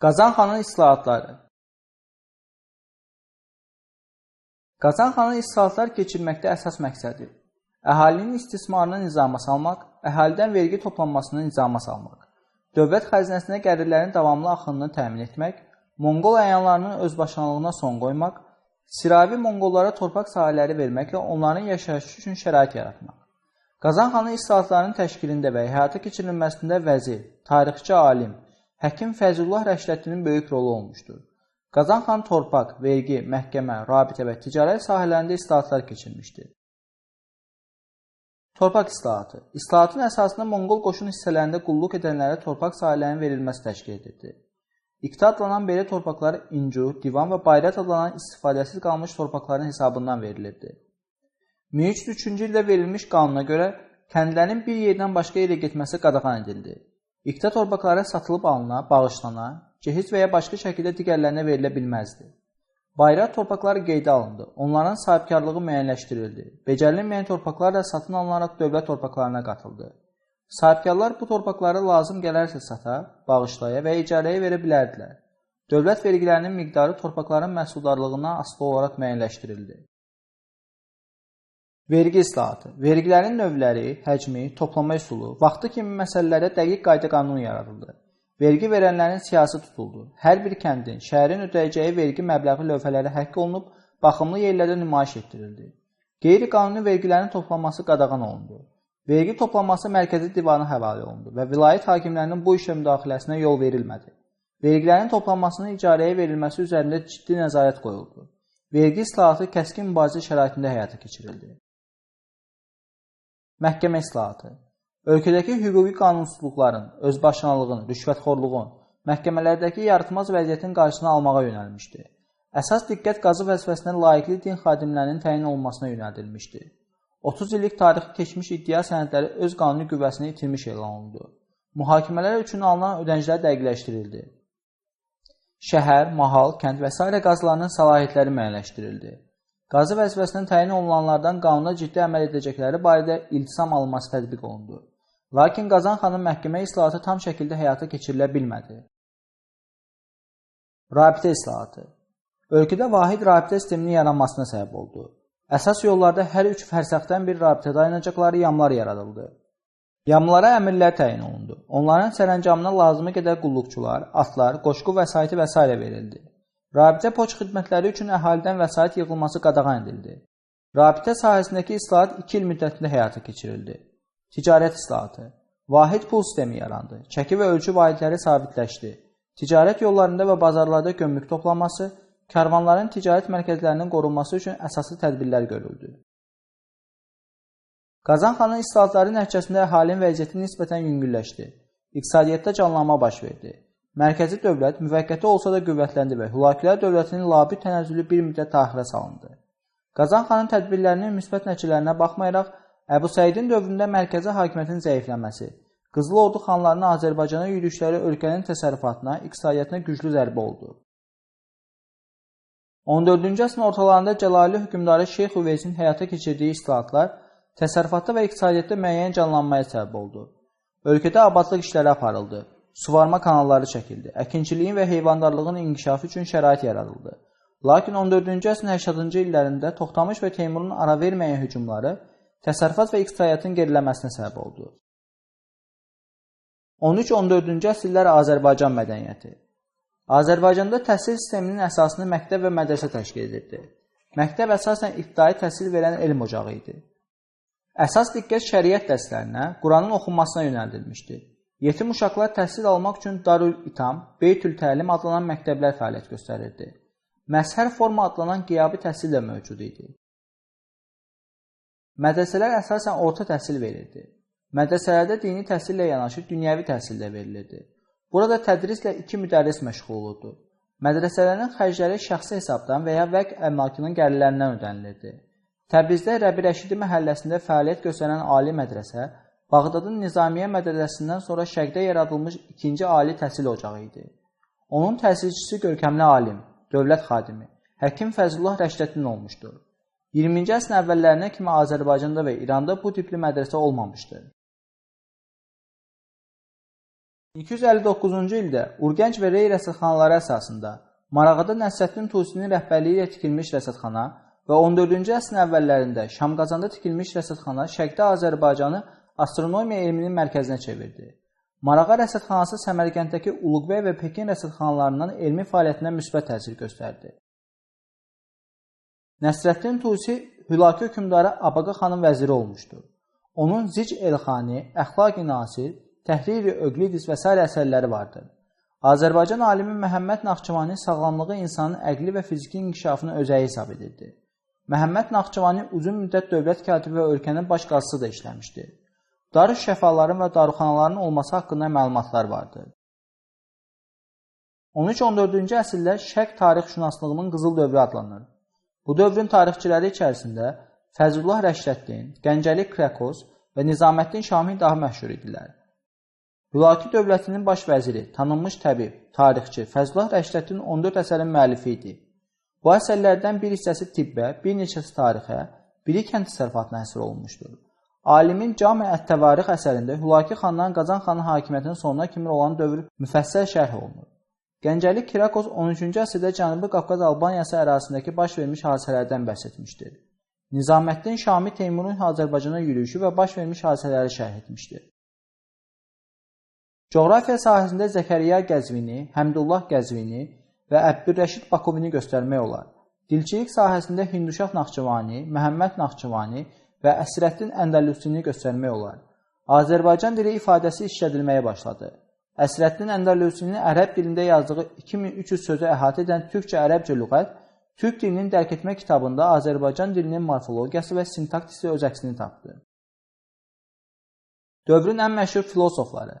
Qazan xanın islahatları Qazan xanın islahatlar keçirməkdə əsas məqsədi əhalinin istismarını nizama salmaq, əhalidən vergi toplanmasını nizama salmaq, dövlət xəzinəsinə gəlirlərin davamlı axınını təmin etmək, Monqol əyanlarının özbaşınalığına son qoymaq, Siravi Monqollara torpaq sahələri verməklə onların yaşayışı üçün şərait yaratmaq. Qazan xanın islahatlarının təşkilində və həyata keçirilməsində vəzir, tarixçi alim, həkim Fəzullah Rəşləddinin böyük rolu olmuşdur. Qazan xan torpaq, vergi, məhkəmə, rabitə və ticarət sahələrində islahatlar keçirmişdir. Torpaq islahatı İslahatın əsasında Monqol qoşun hissələrində qulluq edənlərə torpaq sahələrinin verilməsi təşkil edirdi. İqta adlanan belə torpaqlar İncu, Divan və Bayrət adlanan istifadəsiz qalmış torpaqların hesabından verilirdi. 1303-cü ildə verilmiş qanuna görə kəndlərin bir yerdən başqa yerə getməsi qadağan edildi. İqta torpaqları satılıb alına, bağışlana, cehiz və ya başqa şəkildə digərlərinə verilə bilməzdi. Bayraq torpaqları qeydə alındı. Onların sahibkarlığı müəyyənləşdirildi. Becərilməyən torpaqlar da satın alınaraq dövlət torpaqlarına qatıldı. Sahibkarlar bu torpaqları lazım gələrsə sata, bağışlaya və icarəyə verə bilərdilər. Dövlət vergilərinin miqdarı torpaqların məhsuldarlığından asılı olaraq müəyyənləşdirildi. Vergi islahatı. Vergilərin növləri, həcmi, toplama üsulu, vaxtı kimi məsələlərə dəqiq qayda qanun yaradıldı. Vergi verənlərin siyasi tutuldu. Hər bir kəndin, şəhərin ödəyəcəyi vergi məbləği lövhələri həkk olunub, baxımlı yerlərdə nümayiş etdirildi. Qeyri-qanuni vergilərin toplanması qadağan olundu. Vergi toplanması mərkəzi divana həvalə olundu və vilayət hakimlərinin bu işə müdaxiləsinə yol verilmədi. Vergilərin toplanmasının icarəyə verilməsi üzərində ciddi nəzarət qoyuldu. Vergi islahatı kəskin mübarizə şəraitində həyata keçirildi. Məhkəmə islahatı Ölkədəki hüquqi qanunsuzluqların, özbaşınalığın, rüşvətxorluğun, məhkəmələrdəki yaratmaz vəziyyətin qarşısını almağa yönəlmişdi. Əsas diqqət qazı vəzifəsinə layiqli din xadimlərinin təyin olunmasına yönəldilmişdi. 30 illik tarixi keçmiş iddia sənədləri öz qanuni qüvvəsini itirmiş elan olundu. Mühakimələr üçün alınan ödənclər dəqiqləşdirildi. Şəhər, mahal, kənd və s. qazlarının səlahiyyətləri müəyyənləşdirildi. Qazı vəzifəsinə təyin olunanlardan qanuna ciddi əməl edəcəkləri barədə iltisam alınması tətbiq olundu. Lakin Qazan xanın məhkəmə islahatı tam şəkildə həyata keçirilə bilmədi. Rabitə islahatı Ölkədə vahid rabitə sisteminin yaranmasına səbəb oldu. Əsas yollarda hər üç fərsəxdən bir rabitə dayanacaqları yamlar yaradıldı. Yamlara əmirlər təyin olundu. Onların sərəncamına lazımi qədər qulluqçular, atlar, qoşqu vəsaiti və s. verildi. Rabitə poçt xidmətləri üçün əhalidən vəsait yığılması qadağan edildi. Rabitə sahəsindəki islahat 2 il müddətində həyata keçirildi. Ticarət islahatı Vahid pul sistemi yarandı. Çəki və ölçü vahidləri sabitləşdi. Ticarət yollarında və bazarlarda gömrük toplanması, karvanların ticarət mərkəzlərinin qorunması üçün əsaslı tədbirlər görüldü. Qazan xanın islahatları nəticəsində əhalinin vəziyyəti nisbətən yüngülləşdi. İqtisadiyyatda canlanma baş verdi. Mərkəzi dövlət müvəqqəti olsa da qüvvətləndi və Hülakülər dövlətinin labid tənəzzülü bir müddət təxirə salındı. Qazan xanın tədbirlərinin müsbət nəticələrinə baxmayaraq, Əbu Səidin dövründə mərkəzi hakimiyyətin zəifləməsi, Qızıl Ordu xanlarının Azərbaycana yürüşləri ölkənin təsərrüfatına, iqtisadiyyatına güclü zərbə oldu. 14-cü əsrin ortalarında Cəlali hökmdarı Şeyx Üveysin həyata keçirdiyi islahatlar təsərrüfatda və iqtisadiyyatda müəyyən canlanmaya səbəb oldu. Ölkədə abadlıq işləri aparıldı. Suvarma kanalları çəkildi. Əkinçiliyin və heyvandarlığın inkişafı üçün şərait yaradıldı. Lakin 14-cü əsrin 80-cı illərində Toxtamış və Teymurun ara verməyən hücumları təsərrüfat və iqtisadiyyatın geriləməsinə səbəb oldu. 13-14-cü əsrlər Azərbaycan mədəniyyəti Azərbaycanda təhsil sisteminin əsasını məktəb və mədrəsə təşkil edirdi. Məktəb əsasən ibtidai təhsil verən elm ocağı idi. Əsas diqqət şəriət dərslərinə, Quranın oxunmasına yönəldilmişdi. Yetim uşaqlar təhsil almaq üçün Darül İtam, Beytül Təlim adlanan məktəblər fəaliyyət göstərirdi. Məzhər forma adlanan qiyabi təhsil də mövcud idi. Mədrəsələr əsasən orta təhsil verirdi. Mədrəsələrdə dini təhsillə yanaşı dünyəvi təhsil də verilirdi. Burada tədrislə iki müdərris məşğul olurdu. Mədrəsələrin xərcləri şəxsi hesabdan və ya vəq əmlakının gəlirlərindən ödənilirdi. Təbrizdə Rəbi Rəşidi məhəlləsində fəaliyyət göstərən ali mədrəsə Bağdadın Nizamiyyə mədrəsindən sonra şərqdə yaradılmış ikinci ali təhsil ocağı idi. Onun təsisçisi görkəmli alim, dövlət xadimi, həkim Fəzlullah Rəşdəddin olmuşdur. 20-ci əsrin əvvəllərinə kimi Azərbaycanda və İranda bu tipli mədrəsə olmamışdı. 1259-cu ildə Urgənc və Rey rəsədxanaları əsasında Marağada Nəsrəddin Tusinin rəhbərliyi ilə tikilmiş rəsədxana və 14-cü əsrin əvvəllərində Şamqazanda tikilmiş rəsədxana Şərqdə Azərbaycanı astronomiya elminin mərkəzinə çevirdi. Marağa rəsədxanası Səmərqənddəki Uluqbəy və Pekin rəsədxanalarından elmi fəaliyyətinə müsbət təsir göstərdi. Nəsrəddin Tusi Hülaki hökmdarı Abaqa xanın vəziri olmuşdur. Onun Zic Elxani, Əxlaqi Nasir, Təhriri Öqlidis və s. əsərləri vardır. Azərbaycan alimi Məhəmməd Naxçıvani sağlamlığı insanın əqli və fiziki inkişafını özəyi hesab edirdi. Məhəmməd Naxçıvani uzun müddət dövlət katibi və ölkənin baş qazısı da işləmişdi. Darüş şəfaların və darıxanaların olması haqqında məlumatlar vardır. 13-14-cü əsrlər Şərq tarixşünaslığının qızıl dövrü adlanır. Bu dövrün tarixçiləri içərisində Fəzlullah Rəşdəddin, Gəncəli Krakos və Nizaməddin Şami daha məşhur idilər. Hülaki dövlətinin baş vəziri, tanınmış təbib, tarixçi Fəzlullah Rəşdəddin 14 əsərin müəllifi idi. Bu əsərlərdən bir hissəsi tibbə, bir neçəsi tarixə, biri kənd təsərrüfatına həsr olunmuşdur. Alimin Cami Ət-Təvarix əsərində Hülaki xandan Qazan xanın hakimiyyətinin sonuna kimi olan dövr müfəssəl şərh olunur. Gəncəli Kirakos 13-cü əsrdə Cənubi Qafqaz Albaniyası ərazisindəki baş vermiş hadisələrdən bəhs etmişdir. Nizaməddin Şami Teymurun Azərbaycana yürüyüşü və baş vermiş hadisələri şərh etmişdir. Coğrafiya sahəsində Zəkəriya Qəzvini, Həmdullah Qəzvini və Əbdürrəşid Bakovini göstərmək olar. Dilçilik sahəsində Hinduşah Naxçıvani, Məhəmməd Naxçıvani və Əsrəddin Əndəlüsini göstərmək olar. Azərbaycan dili ifadəsi işlədilməyə başladı. Əsrəddin Əndəlüsinin ərəb dilində yazdığı 2300 sözü əhatə edən türkcə-ərəbcə lüğət Türk dilinin dərk etmə kitabında Azərbaycan dilinin morfologiyası və sintaksisi öz əksini tapdı. Dövrün ən məşhur filosofları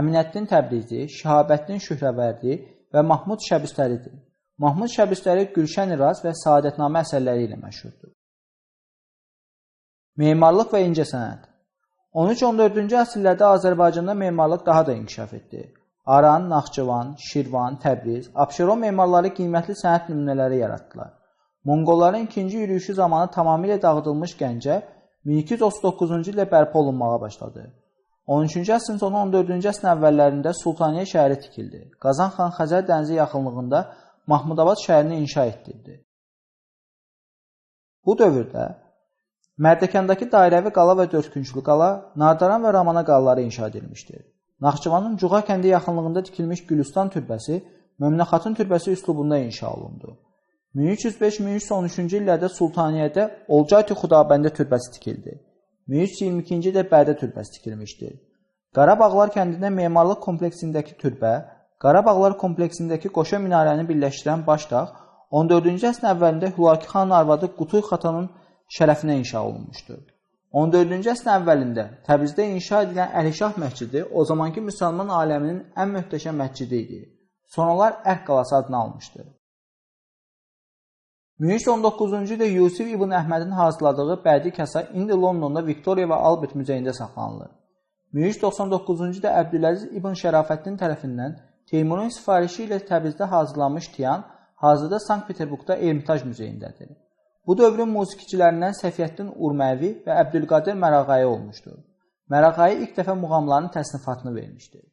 Əminəddin Təbrizi, Şihabəddin Şührəvərdi və Mahmud Şəbüstəridir. Mahmud Şəbüstəri Gülşən İraz və Saadətnamə əsərləri ilə məşhurdur. Memarlıq və incəsənət 13-14-cü əsrlərdə Azərbaycanda memarlıq daha da inkişaf etdi. Aran, Naxçıvan, Şirvan, Təbriz, Abşeron memarları qiymətli sənət nümunələri yaratdılar. Monqolların ikinci yürüyüşü zamanı tamamilə dağıdılmış Gəncə 1239-cu ildə bərpa olunmağa başladı. 13-cü əsrin sonu 14-cü əsrin əvvəllərində Sultaniyə şəhəri tikildi. Qazan xan Xəzər dənizi yaxınlığında Mahmudabad şəhərini inşa etdirdi. Bu dövrdə Mərdəkandakı dairəvi qala və dördkünçlü qala, Nardaran və Ramana qalaları inşa edilmişdir. Naxçıvanın Cuğa kəndi yaxınlığında tikilmiş Gülüstan türbəsi Möminə xatun türbəsi üslubunda inşa olundu. 1305-1313-cü illərdə Sultaniyədə Olcaytı Xudabəndə türbəsi tikildi. 1322-ci ildə Bərdə türbəsi tikilmişdir. Qarabağlar kəndində memarlıq kompleksindəki türbə, Qarabağlar kompleksindəki qoşa minarəni birləşdirən baş dağ 14-cü əsrin əvvəlində Hülaki xanın arvadı Qutuy xatanın şərəfinə inşa olunmuşdur. 14-cü əsrin əvvəlində Təbrizdə inşa edilən Əlişah məscidi o zamanki müsəlman aləminin ən möhtəşəm məscidi idi. Sonralar Ərq qalası adını almışdı. 1119-cu ildə Yusif ibn Əhmədin hazırladığı bədii kəsa indi Londonda Victoria və Albert muzeyində saxlanılır. 1199-cu ildə Əbdüləziz ibn Şərafəddin tərəfindən Teymurun sifarişi ilə Təbrizdə hazırlanmış Tiyan hazırda Sankt-Peterburqda Ermitaj muzeyindədir. Bu dövrün musiqiçilərindən Səfiyyəddin Urməvi və Əbdülqadir Mərağayi olmuşdur. Mərağayi ilk dəfə muğamların təsnifatını vermişdir.